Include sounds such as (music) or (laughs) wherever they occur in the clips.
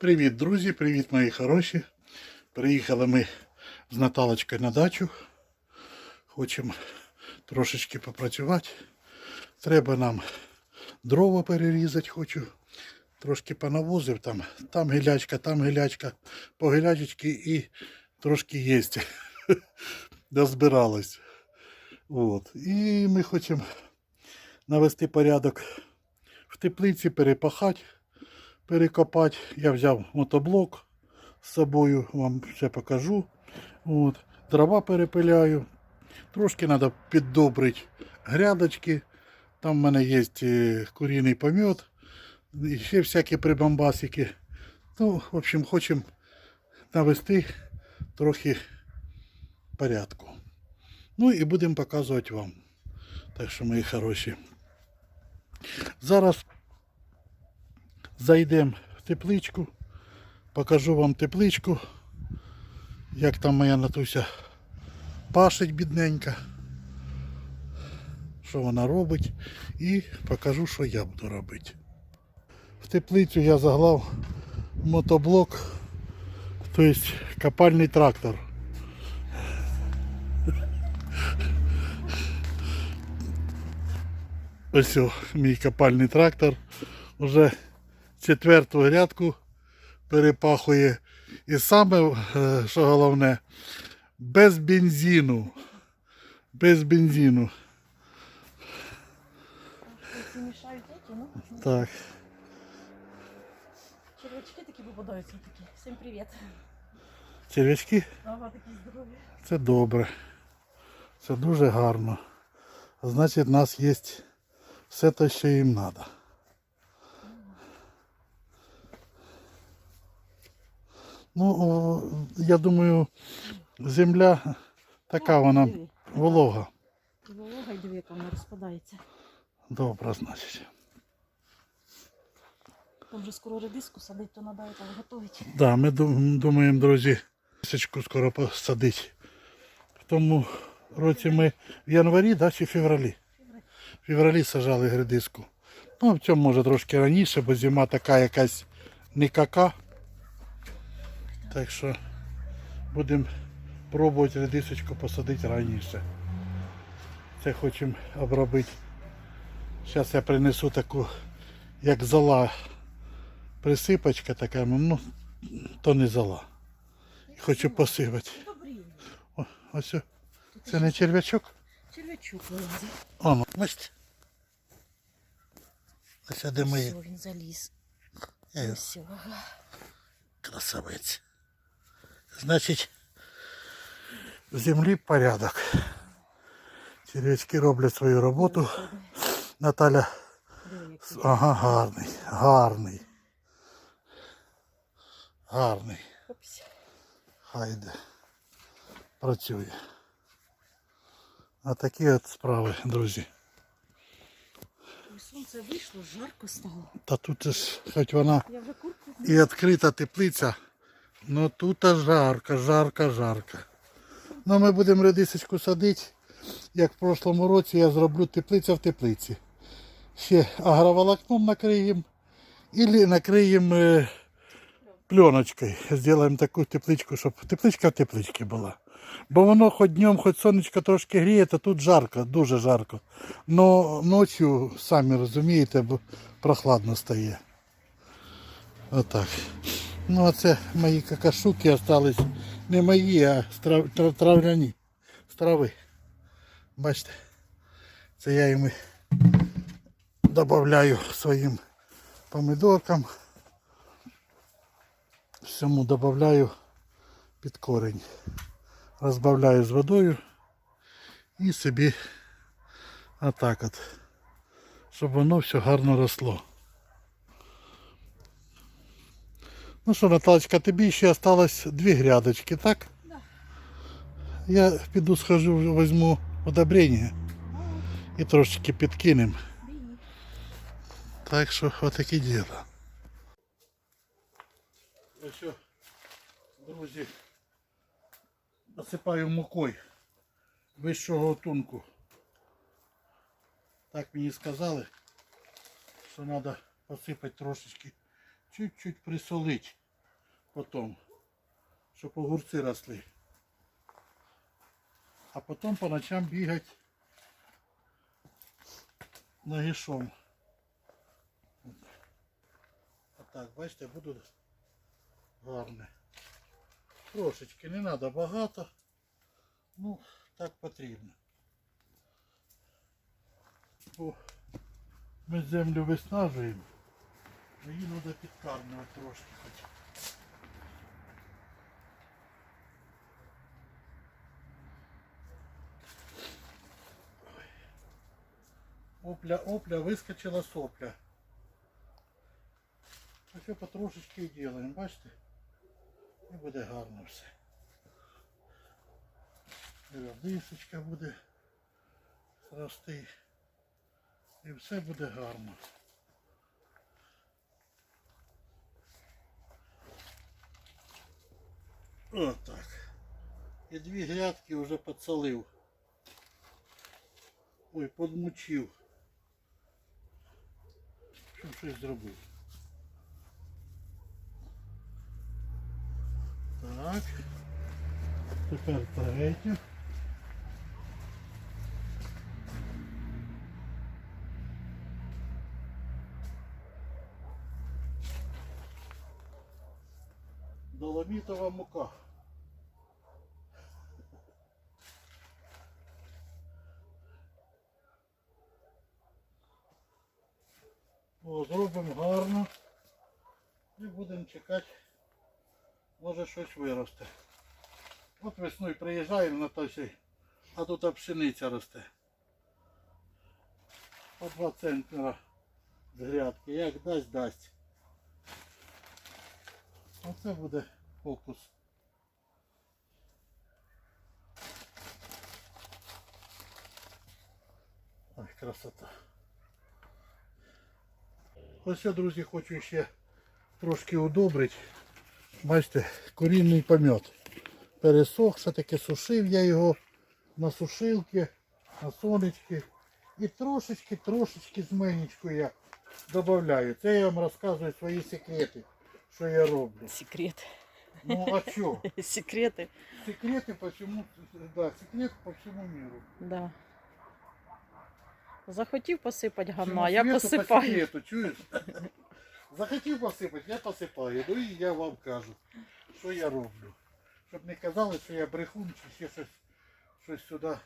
Привіт, друзі, привіт, мої хороші. Приїхали ми з Наталочкою на дачу. Хочемо трошечки попрацювати. Треба нам дрова перерізати, хочу. Трошки понавозив там. Там гілячка, там гілячка, по гілячечки і трошки є. Дозбиралось. (laughs) От. І ми хочемо навести порядок в теплиці, перепахати перекопати. Я взяв мотоблок з собою, вам все покажу. От. Дрова перепиляю. Трошки треба піддобрити грядочки. Там в мене є е, куріний помет. І ще всякі прибамбасики. Ну, в общем, хочемо навести трохи порядку. Ну і будемо показувати вам. Так що, мої хороші. Зараз Зайдемо в тепличку, покажу вам тепличку, як там моя Натуся пашить бідненька, що вона робить, і покажу, що я буду робити. В теплицю я заглав мотоблок, тобто копальний трактор. Ось мій копальний трактор. Уже четверту грядку перепахує. І саме, е, що головне, без бензину. Без бензину. Ну, Так. червячки такі попадаються такі. Всім привіт. Червячки Ага, такі здорові. це добре. Це дуже гарно. Значить, в нас є все те, що їм треба. Ну, я думаю, земля така вона Диви. волога. І Волога й яка вона розпадається. Добре, значить. Там вже скоро редиску садить, то треба там готувати. Да, ми думаємо, друзі, тисячку скоро посадити. В тому році ми в январі, да, чи в февралі? В февралі сажали грядиску. Ну, в цьому може трошки раніше, бо зима така якась никака. Так що будемо пробувати редисочку посадити раніше. Це хочемо обробити. Зараз я принесу таку, як зола присипочка така, ну, то не зола. Хочу посипати. О, ось. Це не черв'ячок? Червячок вилазить. О, ну, бачите. Ось де мої Все, він заліз. Ось, ага. красавець. Значить, в землі порядок. Черв'ячки роблять свою роботу. Наталя, ага, гарний, гарний. Гарний. Опс. Хай йде. Працює. А такі от справи, друзі. Сонце вийшло, жарко стало. Та тут ж, хоч вона і відкрита теплиця, но тут жарко, жарко, жарко. Ну ми будемо редисочку садити. Як в прошлому році я зроблю теплиця в теплиці. Ще агроволокном накриємо. Или накриємо е, пленочкою. Зробимо таку тепличку, щоб тепличка в тепличці була. Бо воно хоч днем, хоч сонечко трошки гріє, то тут жарко, дуже жарко. Но ночі, самі розумієте, бо прохладно стає. Отак. Ну а це мої какашуки остались. Не мої, а трав- травляні. З трави. Бачите, це я їм додаю своїм помидоркам. Всьому додаю під корінь. Розбавляю з водою і собі отак от. Щоб воно все гарно росло. Ну що, Наталочка, тобі ще осталось дві грядочки, так? Да. Я піду схожу, візьму удобрення і трошечки підкинемо. Бій. Так що отаке діло. Ось, що, друзі, насипаю мукою вищого гатунку. Так мені сказали, що треба посипати трошечки, чуть-чуть присолити. Потом. Щоб огурці росли. А потім по ночам бігати нагишом. Отак, бачите, буде гарне. Трошечки, не треба багато. Ну, так потрібно. Бо ми землю виснажуємо, її треба підкармлювати трошки хоч. Опля, опля, вискочила сопля. А все потрошечки і ділаємо, бачите? І буде гарно все. І Редисочка буде рости. І все буде гарно. Отак. І дві грядки вже підсолив. Ой, подмучив. Щось зробив. Так. Тепер третю. Доломітова мука. Зробимо гарно. І будемо чекати. Може щось виросте. От весною приїжджаємо на той а тут пшениця росте. По 2 центнера з грядки. Як дасть, дасть. Оце буде фокус. Ой, красота. Ось я, друзі, хочу ще трошки удобрити. Бачите, корінний помет. Пересох, ще таки сушив я його на сушилки, на сонечки. І трошечки, трошечки зменечку я додаю. Це я вам розказую свої секрети, що я роблю. Секрет. Ну а що? (laughs) Секрети. Секреты по всему, да, секрет по всему миру. Да. Захотів посипати гамна, я свету По посипаю. секрету, чуєш? Захотів посипати, я посипаю. Ну і я вам кажу, що я роблю. Щоб не казали, що я брехун чи ще щось, щось сюди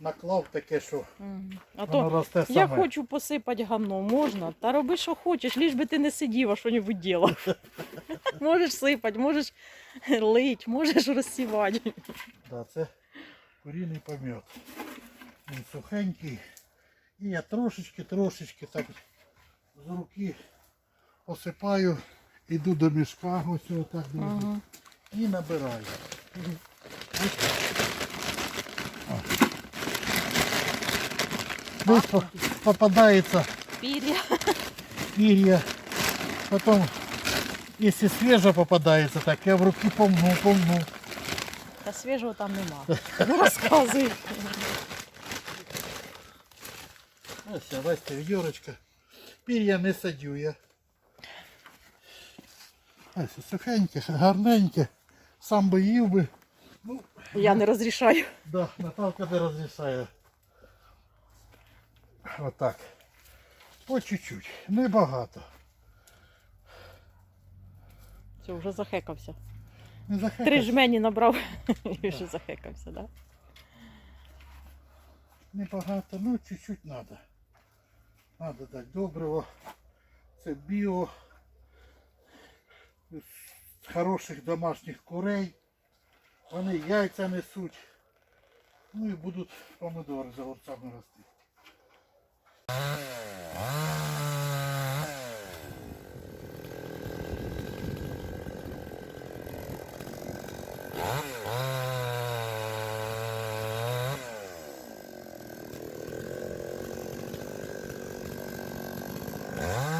наклав таке, що Мгм. А воно то росте саме. я хочу посипати гамно, можна. Та роби, що хочеш, ліж би ти не сидів, а що-небудь ділав. (laughs) можеш сипати, можеш лить, можеш розсівати. Да, це куріний помет. Він сухенький. І я трошечки, трошечки так з руки посипаю, іду до мішка, ось отак друзі, Ага. і набираю. Ось так. О. Десь по- попадається Пір'я. пір'я. Потім, якщо свіже попадається, так я в руки помну, помну. Та свіжого там нема. (laughs) Не Ось, бачите, відьорочка. Пір'я не садю я. Ось, сухеньке, гарненьке. Сам би їв би. Ну, Я не розрішаю. да, Наталка не розрішає. Отак. По чуть-чуть, небагато. Все, вже захекався. Не Три жмені набрав (laughs) і вже захекався, так? да? Небагато, ну чуть-чуть надо. Надо дати доброго. Це біо. З хороших домашніх курей. Вони яйця несуть. Ну і будуть помидори за огурцями рости. Uh-huh.